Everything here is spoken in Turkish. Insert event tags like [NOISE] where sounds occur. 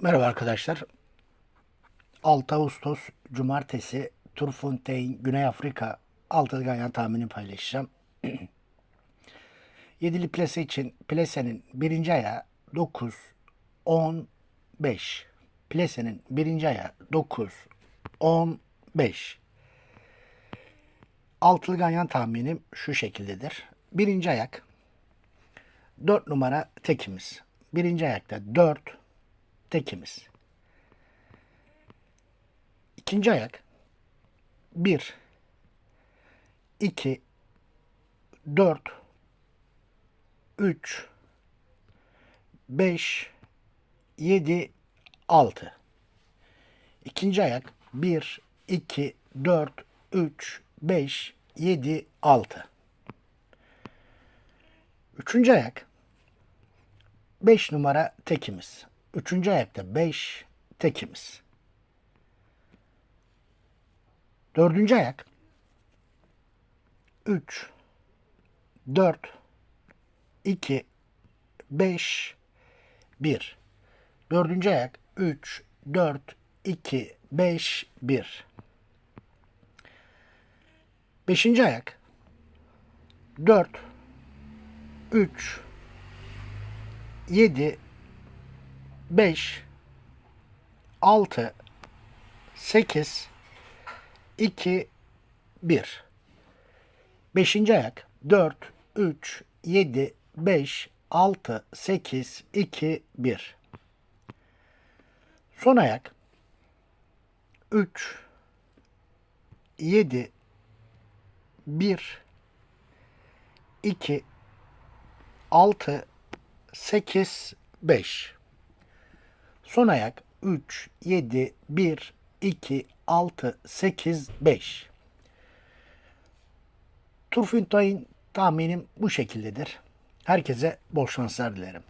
Merhaba arkadaşlar. 6 Ağustos Cumartesi Turfontein Güney Afrika altılı ganyan tahmini paylaşacağım. [CLEARS THROAT] Yedili plase için plasenin birinci ayağı 9, 10, 5. Plasenin birinci ayağı 9, 10, 5. Altılı ganyan tahminim şu şekildedir. Birinci ayak 4 numara tekimiz. Birinci ayakta 4 tekimiz. İkinci ayak. 1 2 4 3 5 7 6 İkinci ayak. 1 2 4 3 5 7 6 Üçüncü ayak. 5 numara tekimiz. Üçüncü ayakta 5 tekimiz. Dördüncü ayak. 3 4 2 5 1 Dördüncü ayak. 3 4 2 5 1 Beşinci ayak. 4 3 7 5 6 8 2 1 Beşinci ayak. 4 3 7 5 6 8 2 1 Son ayak. 3 7 1 2 6 8 5 Son ayak 3 7 1 2 6 8 5 Turfintoy'un tahminim bu şekildedir. Herkese bol şanslar dilerim.